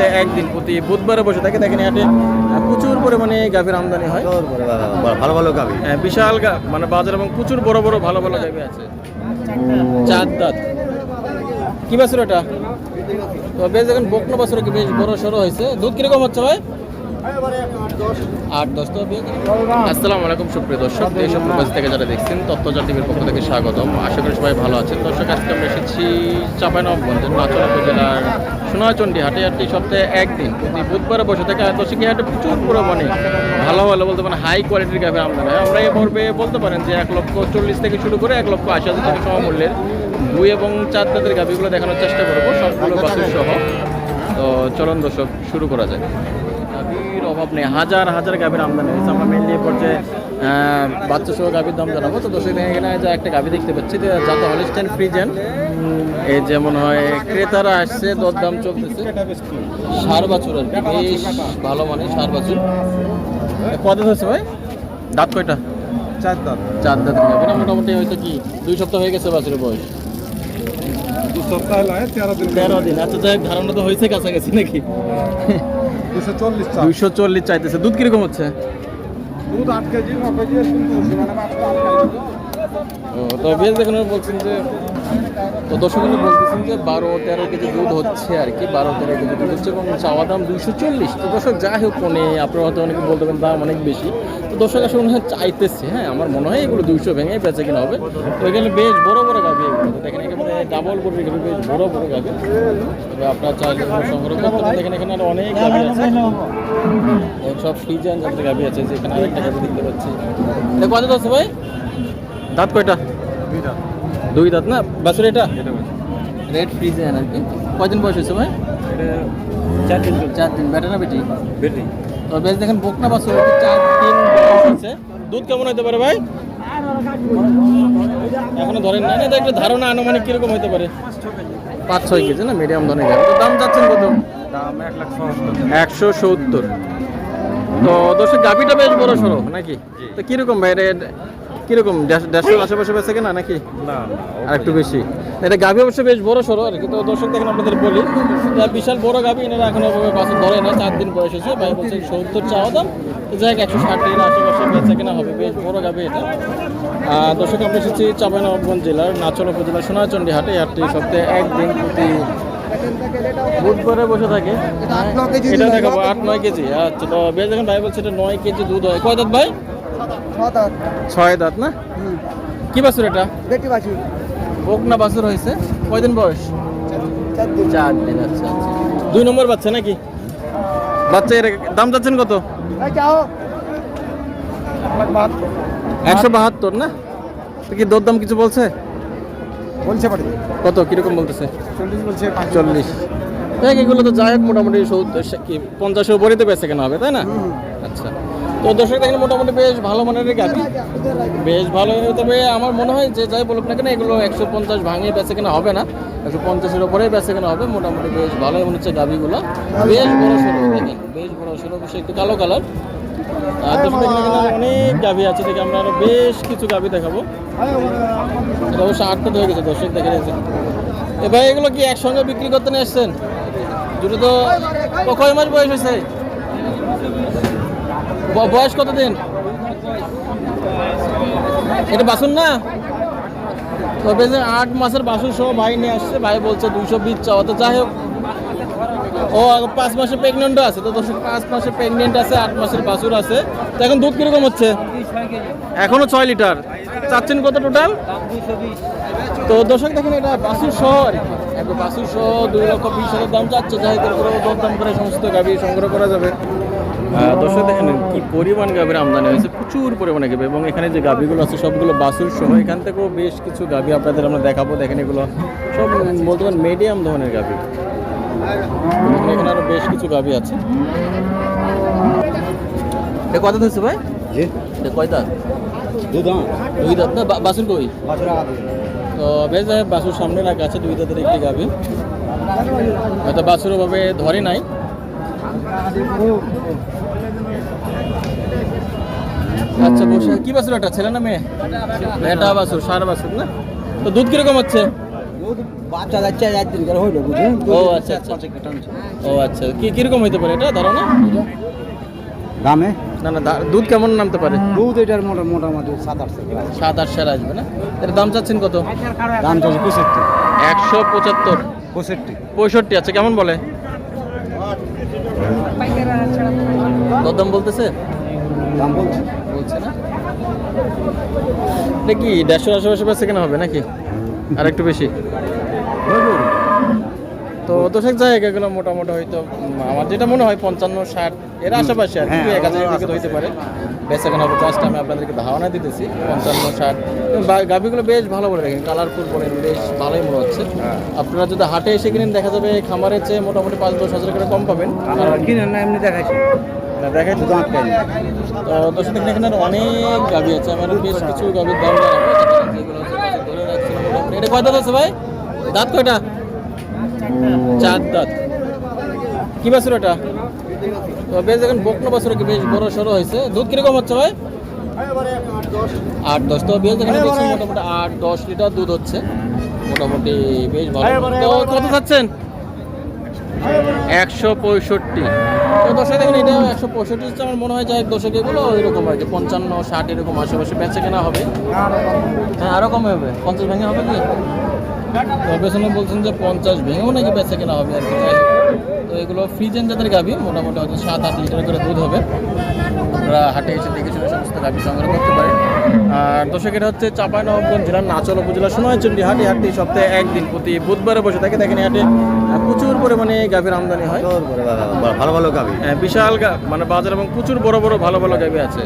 সপ্তাহে একদিন প্রতি বুধবারে বসে থাকে দেখেন হাটে প্রচুর পরিমাণে গাভীর আমদানি হয়। ভালো ভালো গাভী। হ্যাঁ, বিশাল মানে বাজার এবং প্রচুর বড় বড় ভালো ভালো গাভী আছে। চার দাঁত। কি বাছুর এটা? তো বেশ দেখেন বকনো বাছুর কি বেশ বড় সড়ো হয়েছে। দুধ কীরকম হচ্ছে ভাই? আট দশ তো আলাইকুম, সুপ্রিয় দর্শক। ও প্রবাস থেকে যারা দেখছেন তথ্যজা টিভির পক্ষ থেকে স্বাগতম। আশা করি সবাই ভালো আছেন। দর্শক, আজকে আমরা এসেছি চাঁপাইনবাবগঞ্জের নাচলা উপজেলার সোনাচন্ডী হাটে হাটটি সপ্তাহে একদিন, প্রতি বুধবারে বসে থাকে। আর দর্শক হাটে প্রচুর পরিমাণে ভালো ভালো বলতে পারেন হাই কোয়ালিটির গাভি আমদানি আমরা এই পর্বে বলতে পারেন যে, এক লক্ষ চল্লিশ থেকে শুরু করে এক লক্ষ আশি হাজার টাকা সমমূল্যের দুই এবং চার দাঁতের গাভিগুলো দেখানোর চেষ্টা করব। সবগুলো বাছুর সহ তো চলুন দর্শক, শুরু করা যায় অভাব নেই। হাজার হাজার গাভীর আমদানি হয়েছে। আমরা মেনলি পর্যায়ে বাচ্চা সহ গাভীর দাম জানাব। তো দর্শক এখানে যে একটা গাভী দেখতে পাচ্ছি যাতে হলিস্টাইন ফ্রিজেন এই যেমন হয় ক্রেতারা আসছে দর দাম চলতেছে। সার বাছুর আর কি বেশ ভালো মানে সার বাছুর। কত হচ্ছে ভাই? দাঁত কয়টা? চার দাম চার দাঁত মোটামুটি হয়তো কি দুই সপ্তাহ হয়ে গেছে বাছুরের বয়স। দু সপ্তাহ তেরো দিন। তেরো দিন। আচ্ছা যাই ধারণা তো হয়েছে কাছাকাছি নাকি? দুইশো চল্লিশ চাইতেছে। দুধ কীরকম হচ্ছে? দুধ আট কেজি ন কেজি মানে ও, তো বেশ দেখুন বলছেন যে তো দর্শক বলতেছেন যে বারো, তেরো কেজি দুধ হচ্ছে আর কি, বারো, তেরো কেজি দুধ হচ্ছে এবং চাওয়া দাম দুইশো চল্লিশ। তো দর্শক, যাই হোক মানে আপনারা হয়তো অনেকে বলতে পারেন দাম অনেক বেশি। তো দর্শক, আসলে মনে হয় চাইতেছে হ্যাঁ আমার মনে হয় এগুলো দুইশো ভেঙে বেচে কিনা হবে। তো এখানে বেশ বড় বড় গাভি এগুলো। দেখেন একেবারে ডাবল বড় এগুলো বেশ বড় বড় গাভি তবে আপনার চাইলে সংগ্রহ করতে পারেন। দেখেন, এখানে অনেক গাভি আছে। সব ফ্রিজান যাতে গাভি আছে। যে এখানে আরেকটা গাভি দেখতে পাচ্ছি। দেখো আছে ভাই? দাঁত কয়টা? দুইটা দুই দাঁত না? বাছুর এটা? রেড ফ্রিজে আর কি কয়দিন বয়স হয়েছে ভাই? এটা চার দিন চার দিন। বেটা না বেটি? বেটি তো বেশ দেখেন বকনা বাছুর ওকে চার দিন বয়স হয়েছে। দুধ কেমন হতে পারে ভাই? এখনও ধরেন না না এটা একটা ধারণা আনুমানিক কীরকম হতে পারে? পাঁচ ছয় কেজি না? মিডিয়াম ধরনের গাড়ি। তো দাম যাচ্ছেন কত? দাম এক লাখ একশো সত্তর। তো দর্শক গাভিটা বেশ বড় সড়ো নাকি তো কীরকম ভাই? রেট কীরকম? দেড়- দেড়শোর আশেপাশে বেঁচে কিনা নাকি? না আর একটু বেশি। এটা গাভী অবশ্য বেশ বড় সড়ো আর কি তো দর্শক দেখেন আপনাদের বলি বিশাল বড় গাভী এনারা এখন ওভাবে বাসন ধরে না চার দিন বয়স হয়েছে ভাই বলছে সত্তর চাওয়া দাম যাই হোক একশো ষাটের আশেপাশে বেঁচে কেনা হবে বেশ বড় গাভী এটা। আর দর্শক আমরা এসেছি চাঁপাইনবাবগঞ্জ জেলার নাচল উপজেলা সোনাচন্ডী হাটে হাটটি সপ্তাহে একদিন প্রতি বুধবারে বসে থাকে। এটা দেখাবো আট নয় কেজি আচ্ছা তো বেশ দেখেন ভাই বলছে এটা নয় কেজি দুধ হয়। কয় দাঁত ভাই? ছয় দাঁত। না? কি বাছুর এটা? বেটি বাছুর। বকনা বাছুর হয়েছে। কয়দিন বয়স? চার দিন। আচ্ছা আচ্ছা। দুই নম্বর বাচ্চা নাকি? বাচ্চা এর দাম যাচ্ছেন কত? একশো বাহাত্তর না? কি দর দাম কিছু বলছে? বলছে কত? কীরকম বলতেছে? চল্লিশ বলছে চল্লিশ। এগুলো তো যাই হোক মোটামুটি সত্তর কি পঞ্চাশের উপরেই তো বেঁচে কেনা হবে তাই না? আচ্ছা। তো দর্শক দেখেন, মোটামুটি বেশ ভালো মানের গাড়ি। বেশ ভালো তবে আমার মনে হয় যে যাই বলুক না কেন, এগুলো একশো পঞ্চাশ ভাঙিয়ে বেঁচে কেনা হবে না। একশো পঞ্চাশের উপরেই বেঁচে কেনা হবে, মোটামুটি বেশ ভালোই মনে হচ্ছে গাভিগুলো বেশ বড় সড়ো দেখেন, বেশ বড় সড়ো বেশ একটু কালো কালার। আর অনেক গাভি আছে, দেখে আমরা আরও বেশ কিছু গাভি দেখাবো। এটা অবশ্য আটটা হয়ে গেছে, দর্শক দেখে নিয়েছে এ ভাই, এগুলো কি একসঙ্গে বিক্রি করতে নিয়ে এসছেন? দুটো তো কয় মাস বয়স হয়েছে? বয়স কত দিন এটা বাসুন না? তবে যে আট মাসের বাসুর সহ ভাই নিয়ে আসছে। ভাই বলছে দুইশো বিশ চাওয়া, তো যাই হোক। ও পাঁচ মাসের প্রেগনেন্টও আছে। তো দর্শক, পাঁচ মাসের প্রেগনেন্ট আছে, আট মাসের বাসুর আছে। তো এখন দুধ কীরকম হচ্ছে? এখনও ছয় লিটার। চাচ্ছেন কত টোটাল তো দর্শক, দেখেন এটা বাসুর সহ আর কি। বাসুর সহ দুই লক্ষ বিশ হাজার দাম চাচ্ছে। যাই হোক এরপরে দরদাম করে সমস্ত গাভি সংগ্রহ করা যাবে। দর্শক দেখেন কি পরিমাণ গাভীর আমদানি হয়েছে প্রচুর পরিমাণে গাভি। এবং এখানে যে গাভিগুলো আছে সবগুলো বাসুর সহ এখান থেকেও বেশ কিছু গাভি আপনাদের আমরা দেখাবো। দেখেন এগুলো সব বলতে পারেন মিডিয়াম ধরনের গাভি। এখানে এখানে আরও বেশ কিছু গাভি আছে। কত ধরছে ভাই? জি। এটা কয় দাঁত? দুই দাঁত। না? বা- বাছুর কই? তো বেশ বাছুর সামনে রাখা আছে দুই দাঁতের একটি গাভি। হয়তো বাছুর ওভাবে ধরে নাই। আচ্ছা বসে। কি বাছুর এটা? ছেলে না মেয়ে? এটা বাছুর সার বাছুর না? তো দুধ কীরকম হচ্ছে? বাচ্চা যাচ্ছে একদিন করে হইল ও আচ্ছা আচ্ছা। ও আচ্ছা। কি কীরকম হইতে পারে এটা? ধরো না। দামে? না না দুধ কেমন নামতে পারে? দুধ এটার মোটা মোটামুটি সাত আটশো সাত আট সের আসবে না? এর দাম চাচ্ছেন কত? দাম একশো পঁচাত্তর। পঁয়ষট্টি। পঁয়ষট্টি আছে কেমন বলে? দরদাম বলতেছে? দাম বলছি। বলছে না? এটা কি দেড়শোর আশেপাশে বেচে কেনা হবে নাকি? আর একটু বেশি? তো দশেক জায়গাগুলো মোটামুটি হয়তো আমার যেটা মনে হয় পঞ্চান্ন ষাট এর আশেপাশে আর কি হ্যাঁ, এক হাজার হইতে পারে। বেচা কেনা হবে আমি আপনাদেরকে ধারণা দিতেছি পঞ্চান্ন ষাট। গাভিগুলো বেশ ভালো বলে রাখেন কালারফুল বলেন বেশ ভালোই মনে হচ্ছে। আপনারা যদি হাটে এসে কিনেন দেখা যাবে খামারের চেয়ে মোটামুটি পাঁচ দশ হাজার করে কম পাবেন। কিনে না এমনি দেখাচ্ছি দেখাই তো দাঁত পাইনি তো এখানে অনেক গাভি আছে আমার বেশ কিছু গাভির দাম যেগুলো ধরে রাখছিলাম এটা কয় দাঁত আছে ভাই? দাঁত কয়টা? চার দাঁত। কি বাছুর এটা? তো বেশ এখন বকনা বাছুর কি বেশ বড় সড়ো হয়েছে। দুধ কীরকম হচ্ছে ভাই? আট দশ। তো বেশ এখানে মোটামুটি আট দশ লিটার দুধ হচ্ছে। মোটামুটি বেশ ভালো। কত খাচ্ছেন একশো পঁয়ষট্টি। তো দশকে দেখেন একশো পঁয়ষট্টি আমার মনে হয় যে এক দশক এগুলো এরকম আর কি, পঞ্চান্ন, ষাট এরকম আশেপাশে বেঁচে কেনা হবে। হ্যাঁ আরও কমে হবে। পঞ্চাশ ভেঙে হবে কি? পেছনে বলছেন যে পঞ্চাশ ভেঙেও নাকি বেঁচে কেনা হবে আর কি। তো এগুলো ফ্রিজেন জাতের গাভি, মোটামুটি হয়তো সাত, আট লিটার করে দুধ হবে। আমরা হাটে এসে দেখে শুনে সমস্ত গাভি সংগ্রহ করতে পারি। আর দর্শক, এটা হচ্ছে চাঁপাইনবাবগঞ্জ জেলার নাচল উপজেলা সোনাইচন্ডী হাটে। হাটটি সপ্তাহে একদিন প্রতি বুধবারে বসে থাকে। দেখেন, এই হাটে প্রচুর পরিমাণে গাভীর আমদানি হয়। ভালো ভালো গাভী। হ্যাঁ, বিশাল মানে বাজার এবং প্রচুর বড় বড় ভালো ভালো গাভী আছে।